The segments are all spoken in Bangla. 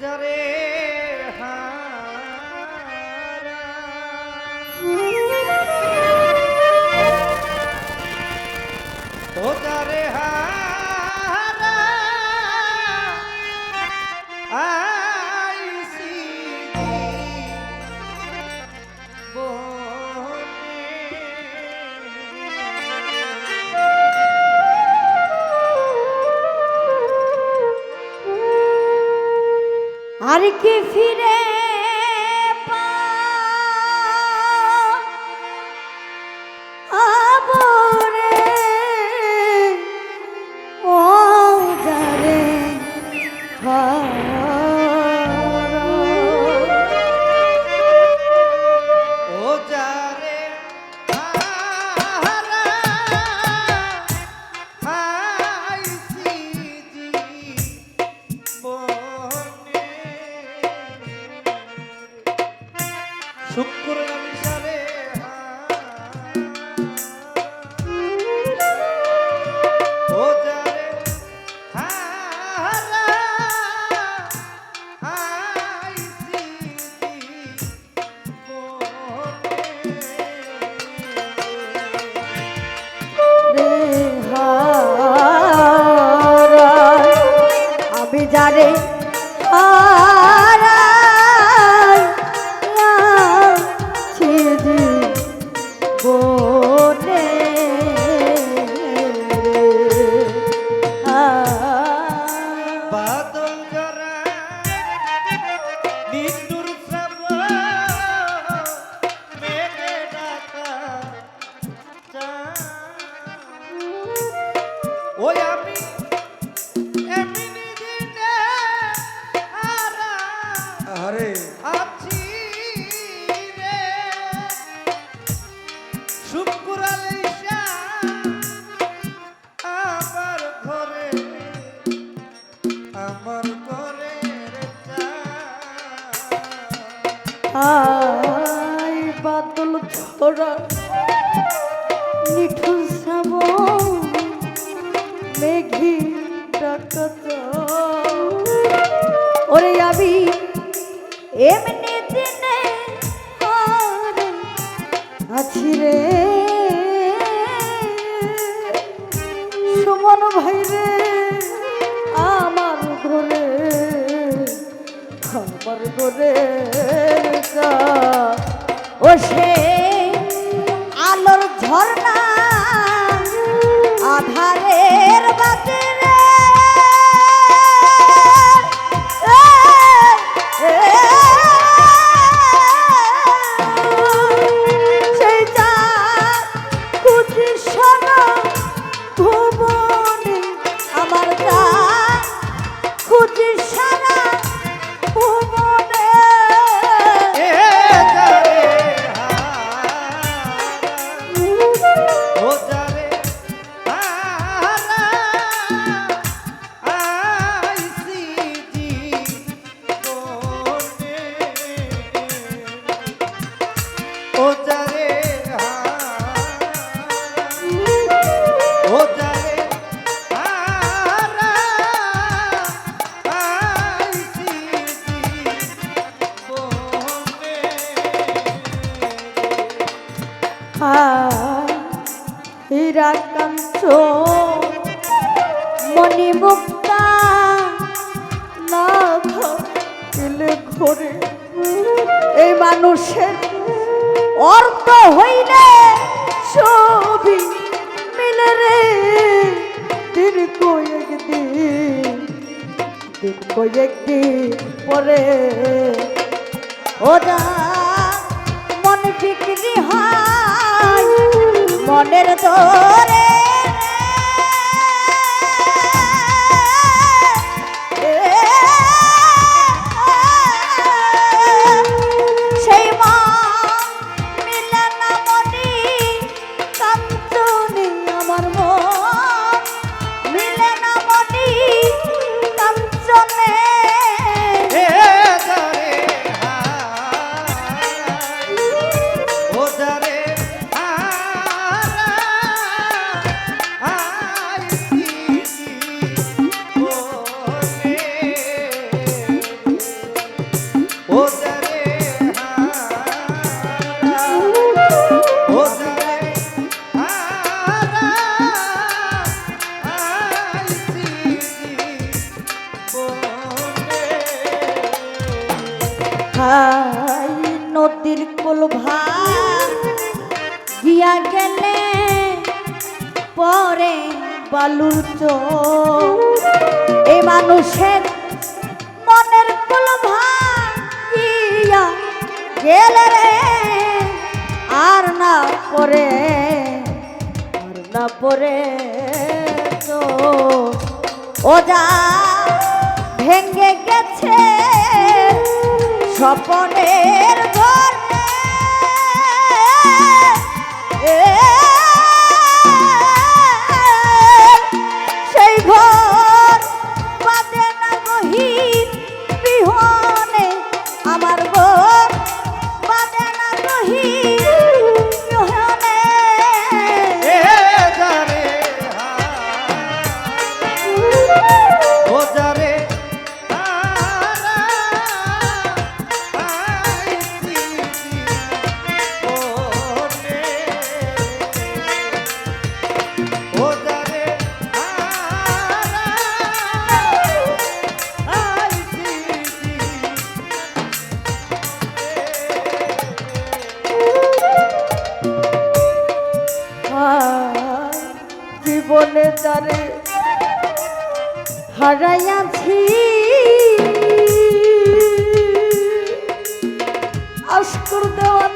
যারে হা আর কে ফিরে রে আই বাদল ধরা নিখুঁজ শ্যাম মেঘি ডাকত ওরে আমি এমনি দিনে আছি রে। সুমন ভাই রে, আমার ঘরে খাবার করে নিরাকাঙ্ক্ষ মণিমুক্তা নাথ এলে ঘরে। এই মানুষের অর্থ হইলে ছবি মিলে রে। দীর্ঘ একদিন দীর্ঘ একদিন পরে ওরা মনের তোর নদীর কুল ভাগ গেলে পরে বালুর তো এ মানুষের মনের কোল ভাগিয়া গেলে রে, আর না পরে, আর না পরে তো ওজা ভেঙে গেছে স্বপনের yeah. জীবনে তারে হারাইয়াছি। আস্কর দেওয়া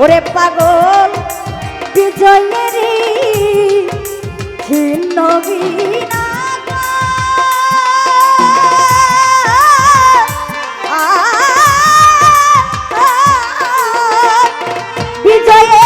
ওরে পাগল বিজয়ের ছিন্ন বিজয়ের